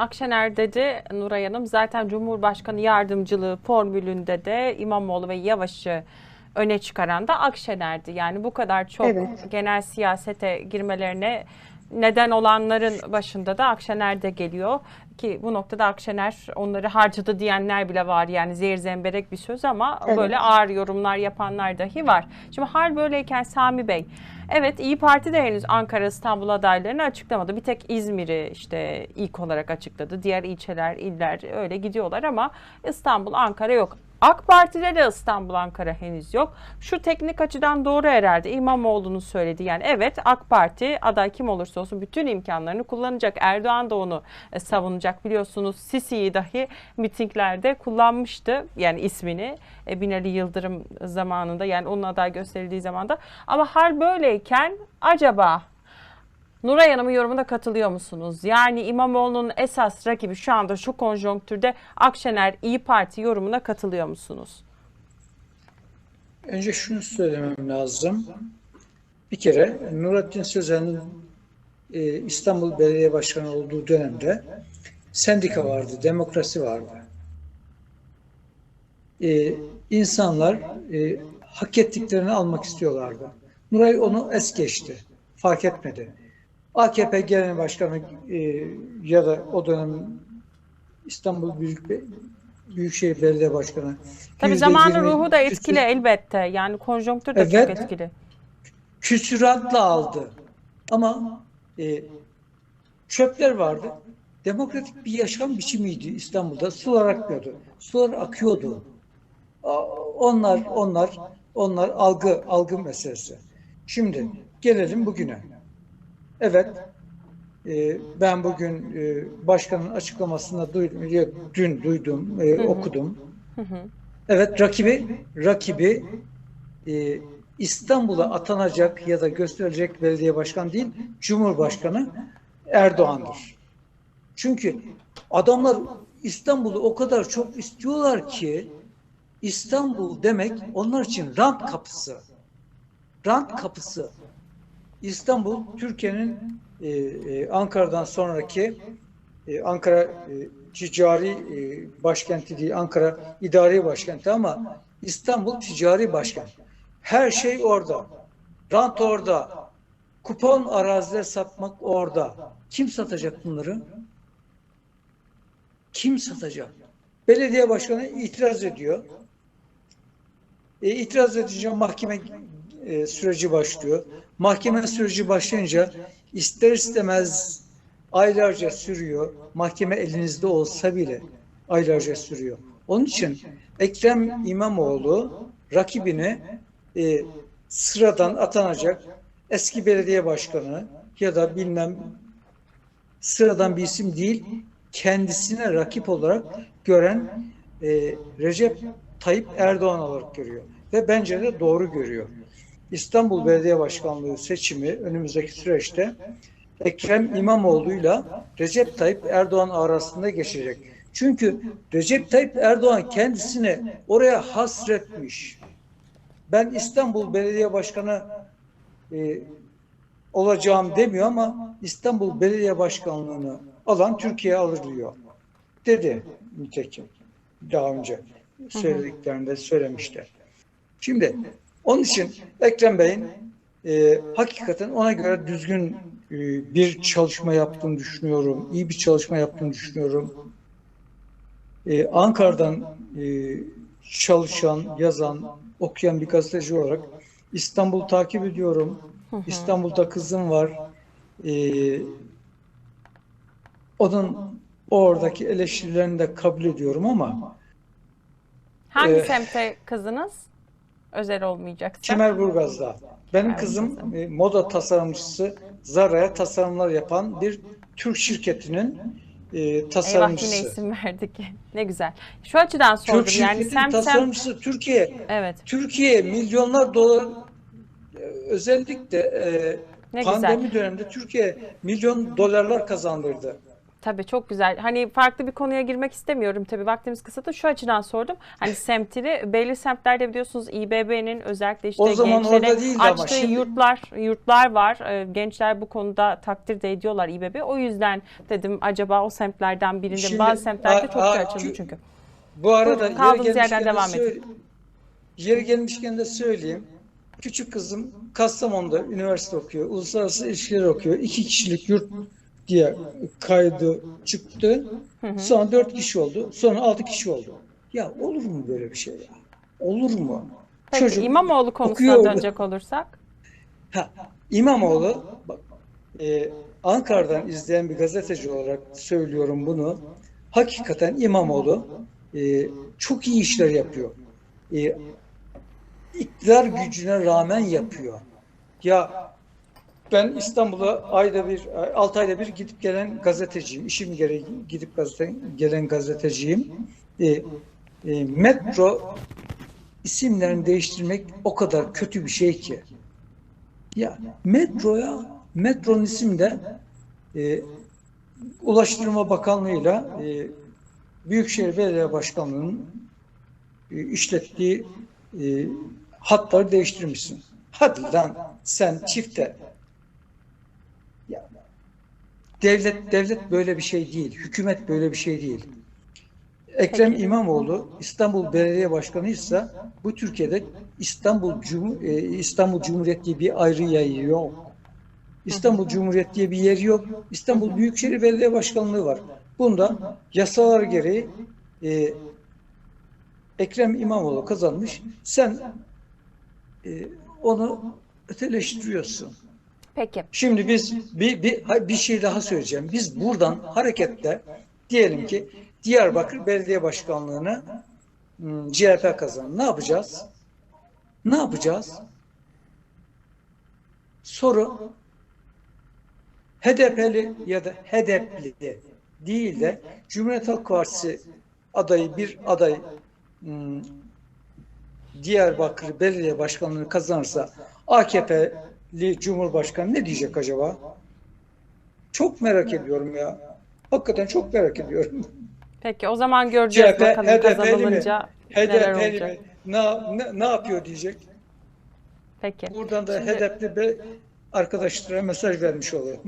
Akşener dedi Nuray Hanım zaten Cumhurbaşkanı yardımcılığı formülünde de İmamoğlu ve Yavaş'ı öne çıkaran da Akşener'di. Yani bu kadar çok Evet. genel siyasete girmelerine neden olanların başında da Akşener de geliyor. Ki bu noktada Akşener onları harcadı diyenler bile var. Yani zehir zemberek bir söz ama Evet. böyle ağır yorumlar yapanlar dahi var. Şimdi hal böyleyken Sami Bey, evet İyi Parti de henüz Ankara İstanbul adaylarını açıklamadı. Bir tek İzmir'i işte ilk olarak açıkladı. Diğer ilçeler, iller öyle gidiyorlar ama İstanbul, Ankara yok. AK Parti'de de İstanbul, Ankara henüz yok. Şu teknik açıdan doğru herhalde İmamoğlu'nun söylediği yani evet AK Parti aday kim olursa olsun bütün imkanlarını kullanacak. Erdoğan da onu e, savunacak biliyorsunuz. Sisi'yi dahi mitinglerde kullanmıştı yani ismini e, Binali Yıldırım zamanında yani onun aday gösterildiği zamanda. Ama hal böyleyken acaba Nuray Hanım'ın yorumuna katılıyor musunuz? Yani İmamoğlu'nun esas rakibi şu anda şu konjonktürde Akşener İyi Parti yorumuna katılıyor musunuz? Önce şunu söylemem lazım. Bir kere Nurattin Sözen'in e, İstanbul Belediye Başkanı olduğu dönemde sendika vardı, demokrasi vardı. E, insanlar e, hak ettiklerini almak istiyorlardı. Nuray onu es geçti, fark etmedi. AKP Genel Başkanı e, ya da o dönem İstanbul Büyük Büyükşehir Belediye Başkanı. Tabii zamanın ruhu da küsür- etkili elbette. Yani konjonktür de çok Evet. etkili. küsüratla aldı. Ama e, çöpler vardı. Demokratik bir yaşam biçimiydi İstanbul'da. Sular akmıyordu. Sular akıyordu. Onlar, onlar, onlar algı, algı meselesi. Şimdi gelelim bugüne. Evet, e, ben bugün e, başkanın açıklamasında duydum, ya dün duydum, e, okudum. Evet, rakibi, rakibi e, İstanbul'a atanacak ya da gösterilecek belediye başkan değil, Cumhurbaşkanı Erdoğan'dır. Çünkü adamlar İstanbul'u o kadar çok istiyorlar ki İstanbul demek onlar için rant kapısı. Rant kapısı. İstanbul Türkiye'nin e, e, Ankara'dan sonraki e, Ankara e, ticari e, başkenti değil, Ankara idari başkenti ama İstanbul ticari başkent. Her şey orada. Rant orada. Kupon araziler satmak orada. Kim satacak bunları? Kim satacak? Belediye başkanı itiraz ediyor. E, itiraz edince mahkeme e, süreci başlıyor. Mahkeme süreci başlayınca ister istemez aylarca sürüyor. Mahkeme elinizde olsa bile aylarca sürüyor. Onun için Ekrem İmamoğlu rakibini e, sıradan atanacak eski belediye başkanı ya da bilmem sıradan bir isim değil kendisine rakip olarak gören e, Recep Tayyip Erdoğan olarak görüyor. Ve bence de doğru görüyor. İstanbul Belediye Başkanlığı seçimi önümüzdeki süreçte Ekrem İmamoğlu'yla Recep Tayyip Erdoğan arasında geçecek. Çünkü Recep Tayyip Erdoğan kendisini oraya hasretmiş. Ben İstanbul Belediye Başkanı e, olacağım demiyor ama İstanbul Belediye Başkanlığı'nı alan Türkiye alır diyor. Dedi nitekim daha önce söylediklerinde söylemişler. Şimdi onun için Ekrem Bey'in e, hakikaten ona göre düzgün e, bir çalışma yaptığını düşünüyorum. İyi bir çalışma yaptığını düşünüyorum. E, Ankara'dan e, çalışan, yazan, okuyan bir gazeteci olarak İstanbul takip ediyorum. İstanbul'da kızım var. E, onun oradaki eleştirilerini de kabul ediyorum ama Hangi Ee, semte kızınız? Özel olmayacaksa. Kemerburgaz'da. Benim kızım Kemerburgaz'da. e, moda tasarımcısı, Zara'ya tasarımlar yapan bir Türk şirketinin e, Eyvah yine tasarımcısı. isim verdik. Ne güzel. Şu açıdan sordum Türk yani sem tasarımcısı Türkiye. evet Türkiye milyonlar dolar e, özellikle e, Ne pandemi güzel. döneminde Türkiye milyon dolarlar kazandırdı. Tabii çok güzel. Hani farklı bir konuya girmek istemiyorum tabii vaktimiz kısıtlı. Şu açıdan sordum. Hani semtini belli semtlerde biliyorsunuz İBB'nin özellikle işte O zaman gençlere açtığı şimdi- yurtlar yurtlar var. Ee, Gençler bu konuda takdir de ediyorlar İBB. O yüzden dedim acaba o semtlerden birinde Şimdi, bazı semtlerde a- çokça a- açıldı çünkü. Bu arada kaldığımız yerden devam edin. Yeri gelmişken de söyleyeyim. Küçük kızım Kastamonu'da üniversite okuyor. Uluslararası ilişkiler okuyor. İki kişilik yurt diye kaydı çıktı. Sonra dört kişi oldu. Sonra altı kişi oldu. Ya olur mu böyle bir şey ya? Olur mu? Peki Çocuk İmamoğlu konusuna okuyor. dönecek olursak. Ha, İmamoğlu bak, e, Ankara'dan izleyen bir gazeteci olarak söylüyorum bunu. Hakikaten İmamoğlu e, çok iyi işler yapıyor. E, iktidar gücüne rağmen yapıyor. Ya ben İstanbul'a ayda bir, altı ayda bir gidip gelen gazeteciyim. İşim gereği gidip gazete, gelen gazeteciyim. E, e, metro isimlerini değiştirmek o kadar kötü bir şey ki. Ya metroya, metronun ismi de e, Ulaştırma Bakanlığı'yla e, Büyükşehir Belediye Başkanlığı'nın e, işlettiği e, hatları değiştirmişsin. Hadi lan sen çifte. Devlet devlet böyle bir şey değil. Hükümet böyle bir şey değil. Ekrem. İmamoğlu İstanbul Belediye Başkanıysa bu Türkiye'de İstanbul Cum e, İstanbul Cumhuriyeti diye bir ayrı yayı yok. İstanbul Cumhuriyeti diye bir yer yok. İstanbul Büyükşehir Belediye Başkanlığı var. Bunda yasalar gereği e, Ekrem İmamoğlu kazanmış. Sen e, onu öteleştiriyorsun. Peki. Şimdi biz bir, bir, bir şey daha söyleyeceğim. Biz buradan hareketle diyelim ki Diyarbakır Belediye Başkanlığı'nı hmm, CHP kazandı. Ne yapacağız? Ne yapacağız? Soru HDP'li ya da HDP'li değil de Cumhuriyet Halk Partisi adayı bir aday hmm, Diyarbakır Belediye Başkanlığı'nı kazanırsa AKP'li Cumhurbaşkanı ne diyecek acaba? Çok merak ediyorum ya. Hakikaten çok merak ediyorum. Peki o zaman göreceğiz CHP, bakalım HDP'li mi? kazanılınca neler HDP'li olacak. mi? Ne, ne, ne yapıyor diyecek. Peki. Buradan da Şimdi- HDP'li bir arkadaşlara mesaj vermiş oluyorum.